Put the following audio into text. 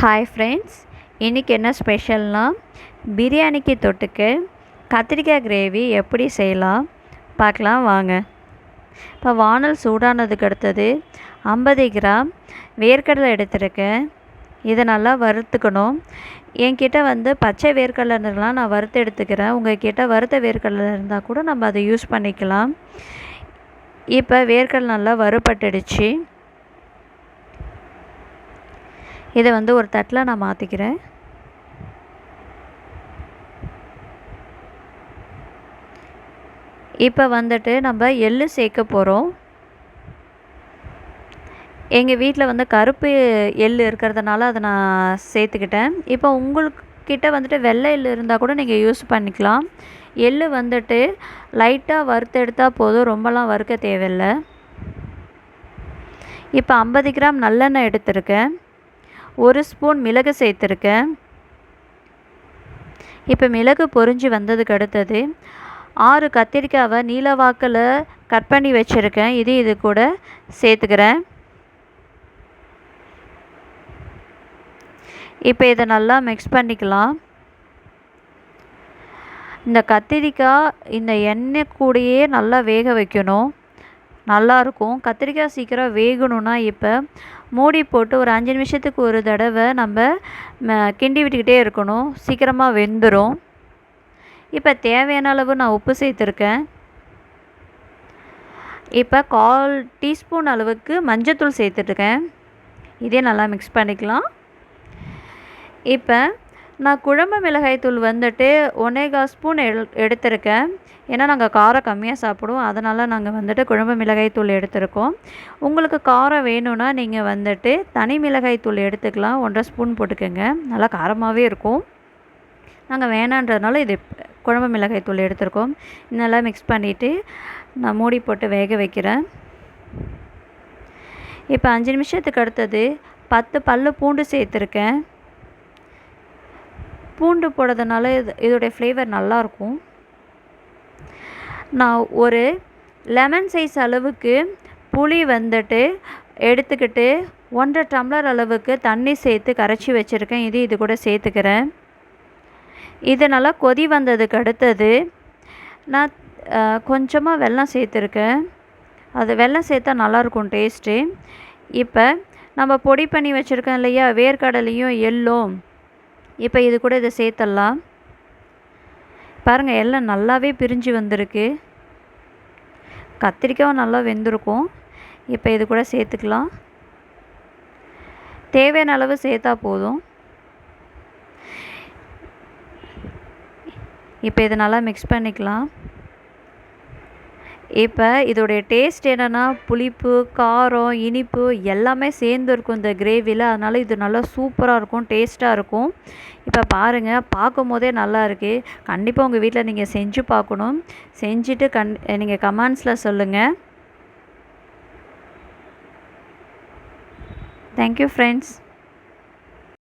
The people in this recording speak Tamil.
ஹாய் ஃப்ரெண்ட்ஸ் இன்றைக்கி என்ன ஸ்பெஷல்னால் பிரியாணிக்கு தொட்டுக்கு கத்திரிக்காய் கிரேவி எப்படி செய்யலாம்? பார்க்கலாம் வாங்க. இப்போ வானல் சூடானதுக்கு அடுத்தது ஐம்பது கிராம் வேர்க்கடலை எடுத்திருக்கேன். இதை நல்லா வறுத்துக்கணும். என்கிட்ட வந்து பச்சை வேர்க்கடலை நான் வறுத்து எடுத்துக்கிறேன். உங்கள்கிட்ட வறுத்த வேர்க்கடலை இருந்தால் கூட நம்ம அதை யூஸ் பண்ணிக்கலாம். இப்போ வேர்க்கடலை நல்லா வறுபட்டுடுச்சு. இதை வந்து ஒரு தட்டில் நான் மாற்றிக்கிறேன். இப்போ வந்துட்டு நம்ம எள்ளு சேர்க்க போகிறோம். எங்கள் வீட்டில் வந்து கருப்பு எள் இருக்கிறதுனால அதை நான் சேர்த்துக்கிட்டேன். இப்போ உங்கள்கிட்ட வந்துட்டு வெள்ளை எள் இருந்தால் கூட நீங்கள் யூஸ் பண்ணிக்கலாம். எள் வந்துட்டு லைட்டாக வறுத்து எடுத்தால் போதும் ரொம்பலாம் வறுக்க தேவையில்லை. இப்போ ஐம்பது கிராம் நல்லெண்ணெய் எடுத்திருக்கேன். ஒரு ஸ்பூன் மிளகு சேர்த்துருக்கேன். இப்போ மிளகு பொரிஞ்சு வந்ததுக்கு அடுத்தது ஆறு கத்திரிக்காவை நீலவாக்கில் கட் பண்ணி வச்சுருக்கேன். இது இது கூட சேர்த்துக்கிறேன். இப்போ இதை நல்லா மிக்ஸ் பண்ணிக்கலாம். இந்த கத்திரிக்காய் இந்த எண்ணெய் கூடயே நல்லா வேக வைக்கணும். நல்லாயிருக்கும் கத்திரிக்காய் சீக்கிரம் வேகணும்னா இப்போ மூடி போட்டு ஒரு அஞ்சு நிமிஷத்துக்கு ஒரு தடவை நம்ம கிண்டி விட்டுக்கிட்டே இருக்கணும். சீக்கிரமாக வெந்துடும் இப்போ தேவையான அளவு நான் உப்பு சேர்த்துருக்கேன். இப்போ கால் டீஸ்பூன் அளவுக்கு மஞ்சத்தூள் சேர்த்துட்டுருக்கேன் இதே நல்லா மிக்ஸ் பண்ணிக்கலாம். இப்போ நான் குழம்பு மிளகாய் தூள் வந்துட்டு ஒனேகா ஸ்பூன் எடு எடுத்திருக்கேன். ஏன்னா நாங்கள் காரம் கம்மியாக சாப்பிடுவோம். அதனால் நாங்கள் வந்துட்டு குழம்பு மிளகாய் தூள் எடுத்திருக்கோம். உங்களுக்கு காரம் வேணும்னா நீங்கள் வந்துட்டு தனி மிளகாய் தூள் எடுத்துக்கலாம். ஒன்றரை ஸ்பூன் போட்டுக்கோங்க. நல்லா காரமாகவே இருக்கும். நாங்கள் வேணான்றதுனால இது குழம்பு மிளகாய் தூள் எடுத்திருக்கோம். நல்லா மிக்ஸ் பண்ணிவிட்டு நான் மூடி போட்டு வேக வைக்கிறேன். இப்போ அஞ்சு நிமிஷத்துக்கு அடுத்தது பத்து பல்லு பூண்டு சேர்த்துருக்கேன். பூண்டு போடுறதுனால இது இதோடைய ஃப்ளேவர் நல்லாயிருக்கும் நான் ஒரு லெமன் சைஸ் அளவுக்கு புளி வந்துட்டு எடுத்துக்கிட்டு ஒன்றரை டம்ளர் அளவுக்கு தண்ணி சேர்த்து கரைச்சி வச்சுருக்கேன். இது இது கூட சேர்த்துக்கிறேன். இது நல்லா கொதி வந்ததுக்கு அடுத்தது நான் கொஞ்சமாக வெல்லம் சேர்த்துருக்கேன். அது வெல்லம் சேர்த்தா நல்லாயிருக்கும் டேஸ்ட்டு இப்போ நம்ம பொடி பண்ணி வச்சுருக்கோம் இல்லையா வேர்க்கடலையும் எள்ளும் இப்போ இது கூட இதை சேர்த்துடலாம் பாருங்கள் எல்லாம் நல்லாவே பிரிஞ்சு வந்திருக்கு. கத்திரிக்காயும் நல்லா வெந்திருக்கும். இப்போ இது கூட சேர்த்துக்கலாம். தேவையான அளவு சேர்த்தா போதும். இப்போ இதை நல்லா மிக்ஸ் பண்ணிக்கலாம். இப்போ இதோடைய டேஸ்ட் என்னென்னா புளிப்பு காரம் இனிப்பு எல்லாமே சேர்ந்து இருக்கும் இந்த கிரேவியில் அதனால் இது நல்லா சூப்பராக இருக்கும் டேஸ்ட்டாக இருக்கும். இப்போ பாருங்கள் பார்க்கும் போதே நல்லா இருக்குது கண்டிப்பாக உங்கள் வீட்டில் நீங்கள் செஞ்சு பார்க்கணும். செஞ்சுட்டு கண் நீங்கள் கமெண்ட்ஸில் சொல்லுங்கள் தேங்க்யூ ஃப்ரெண்ட்ஸ்